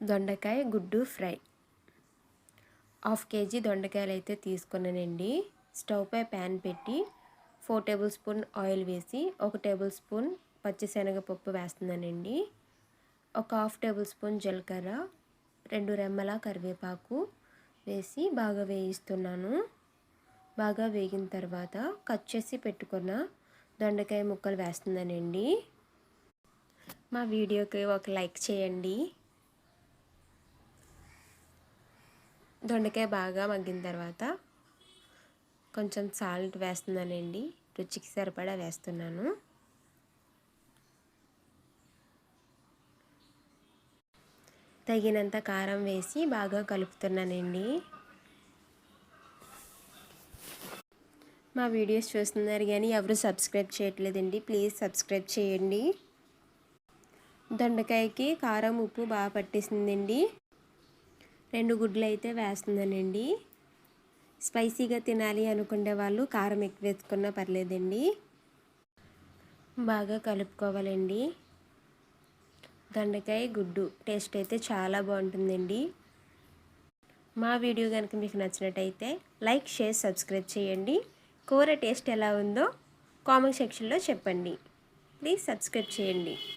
దొండకాయ గుడ్డు fry. Half KG దొండకాయలు అయితే తీసుకున్నానండి స్టవ్పై ప్యాన్ పెట్టి ఫోర్ టేబుల్ స్పూన్ ఆయిల్ వేసి ఒక టేబుల్ స్పూన్ పచ్చిశనగపప్పు వేస్తున్నానండి. ఒక హాఫ్ టేబుల్ స్పూన్ జీలకర్ర రెండు రెమ్మల కరివేపాకు వేసి బాగా వేయిస్తున్నాను. బాగా వేగిన తర్వాత కట్ చేసి పెట్టుకున్న దొండకాయ ముక్కలు వేస్తున్నానండి. మా వీడియోకి ఒక లైక్ చేయండి. దొండకాయ బాగా మగ్గిన తర్వాత కొంచెం సాల్ట్ వేస్తున్నానండి. రుచికి సరిపడా వేస్తున్నాను. తగినంత కారం వేసి బాగా కలుపుతున్నానండి. మా వీడియోస్ చూస్తున్నారు కానీ ఎవరు సబ్స్క్రైబ్ చేయట్లేదండి. ప్లీజ్ సబ్స్క్రైబ్ చేయండి. దొండకాయకి కారం ఉప్పు బాగా పట్టేసిందండి. రెండు గుడ్లు అయితే వేస్తున్నానండి. స్పైసీగా తినాలి అనుకునే వాళ్ళు కారం ఎక్కువ వేసుకున్నా పర్లేదండి. బాగా కలుపుకోవాలండి. దొండకాయ గుడ్డు టేస్ట్ అయితే చాలా బాగుంటుందండి. మా వీడియో కనుక మీకు నచ్చినట్టయితే లైక్ షేర్ సబ్స్క్రైబ్ చేయండి. కూర టేస్ట్ ఎలా ఉందో కామెంట్ సెక్షన్లో చెప్పండి. ప్లీజ్ సబ్స్క్రైబ్ చేయండి.